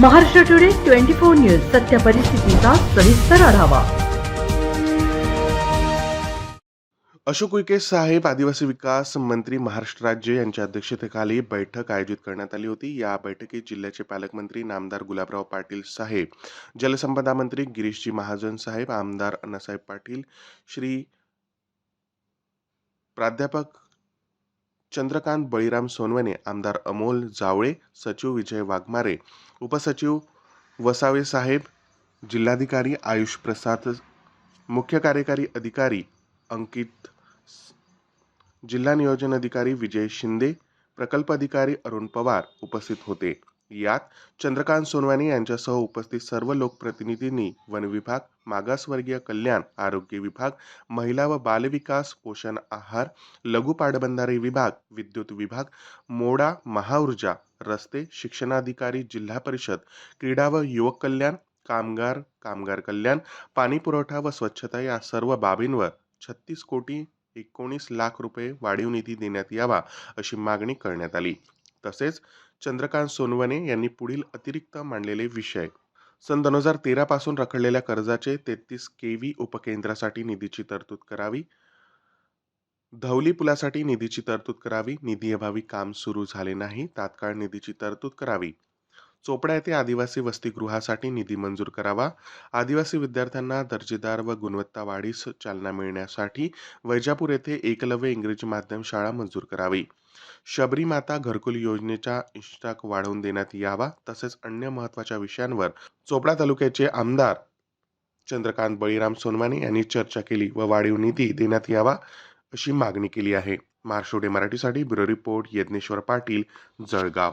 Maharashtra today twenty four news सत्य परिस्थितीचा सविस्तर आढावा. अशोक उईके साहेब आदिवासी विकास मंत्री महाराष्ट्र राज्य यांच्या अध्यक्षतेखाली बैठक आयोजित करण्यात आली होती. या बैठकीत जिल्ह्याचे पालकमंत्री नामदार गुलाबराव पाटील साहेब जलसंपदा मंत्री गिरीशजी महाजन साहेब आमदार अण्णासाहेब पाटील श्री प्राध्यापक चंद्रकांत बळीराम सोनवणे आमदार अमोल जावळे सचिव विजय वाघमारे उपसचिव वसावे साहेब जिल्हाधिकारी आयुष प्रसाद मुख्य कार्यकारी अधिकारी अंकित जिल्हा नियोजन अधिकारी विजय शिंदे प्रकल्प अधिकारी अरुण पवार उपस्थित होते. यात चंद्रकांत सोनवानी यांच्यासह उपस्थित सर्व लोकप्रतिनिधींनी वन विभाग मागासवर्गीय कल्याण आरोग्य विभाग महिला व बालविकास पोषण आहार लघु पाटबंधारे विभाग विद्युत विभाग मोडा महाऊर्जा रस्ते शिक्षणाधिकारी जिल्हा परिषद क्रीडा व युवक कल्याण कामगार कामगार कल्याण पाणी पुरवठा व स्वच्छता या सर्व बाबींवर छत्तीस कोटी एकोणीस लाख रुपये वाढीव निधी देण्यात यावा अशी मागणी करण्यात आली. तसेच चंद्रकांत सोनवणे यांनी पुढील अतिरिक्त मांडलेले विषय. सन दोन हजार तेरापासून रखडलेल्या कर्जाचे तेहतीस के व्ही उपकेंद्रासाठी निधीची तरतूद करावी. धवली पुलासाठी निधीची तरतूद करावी. निधीअभावी काम सुरू झाले नाही. तात्काळ निधीची तरतूद करावी. चोपडा येथे आदिवासी वसतिगृहासाठी निधी मंजूर करावा. आदिवासी विद्यार्थ्यांना दर्जेदार व गुणवत्ता वाढीस चालना मिळण्यासाठी वैजापूर येथे एकलव्य इंग्रजी माध्यम शाळा मंजूर करावी. शबरी माता घरकुल योजनेचा इष्टाक वाढवून देण्यात यावा. तसेच अन्य महत्त्वाच्या विषयांवर चोपडा तालुक्याचे आमदार चंद्रकांत बळीराम सोनवाने यांनी चर्चा केली व वाढीव निधी देण्यात यावा अशी मागणी केली आहे. महाराष्ट्र मराठीसाठी ब्युरो रिपोर्ट यज्ञेश्वर पाटील जळगाव.